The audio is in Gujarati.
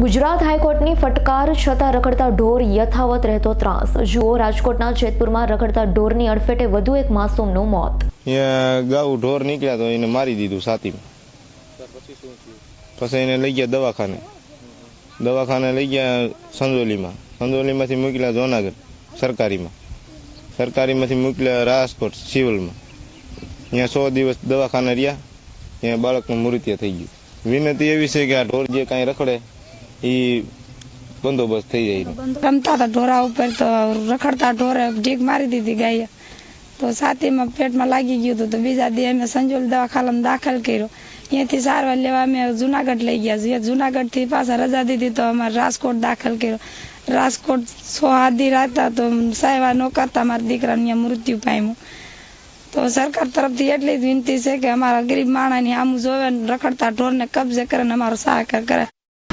ગુજરાત હાઈકોર્ટની ફટકાર છતાં રખડતા ઢોર યથાવત રહેતો ત્રાસ. જુઓ રાજકોટના જેતપુરમાં રખડતા ઢોરની અડફેટે વધુ એક માસૂમનું મોત. અહીંયા ગાઉ ઢોર નીકળ્યા તો એને મારી દીધું સાથીમાં પછી એને લઈ ગયા દવાખાને. દવાખાને લઈ ગયા સંજોલીમાં. સંજોલીમાંથી મૂકેલા જૂનાગઢ સરકારીમાં. સરકારીમાંથી મૂકેલા રાજકોટ સિવિલમાં. અહીંયા સો દિવસ દવાખાને રહ્યા. ત્યાં બાળકનું મૃત્યુ થઈ ગયું. વિનંતી એવી છે કે આ ઢોર જે કાંઈ રખડે એ બંદોબસ્ત થઈ જાય. રમતા હતા ઢોરા ઉપર તો રખડતા ઢોરે ઢીક મારી દીધી ગાયે. તો છાતીમાં પેટમાં લાગી ગયું હતું તો બીજા દી અમે સંજોલ દવાખાનામાં દાખલ કર્યો. અહીંયાથી સારવાર લેવા અમે જુનાગઢ લઈ ગયા છીએ. જુનાગઢથી પાછા રજા દીધી તો અમારે રાજકોટ દાખલ કર્યો. રાજકોટ સો હાદી રાતા તો સાહેબા નો કરતા મારા દીકરાને મૃત્યુ પામ્યું. તો સરકાર તરફથી એટલી જ વિનંતી છે કે અમારા ગરીબ માણાની આમ જોવે રખડતા ઢોરને કબજે કરે ને અમારો સહકાર કરે.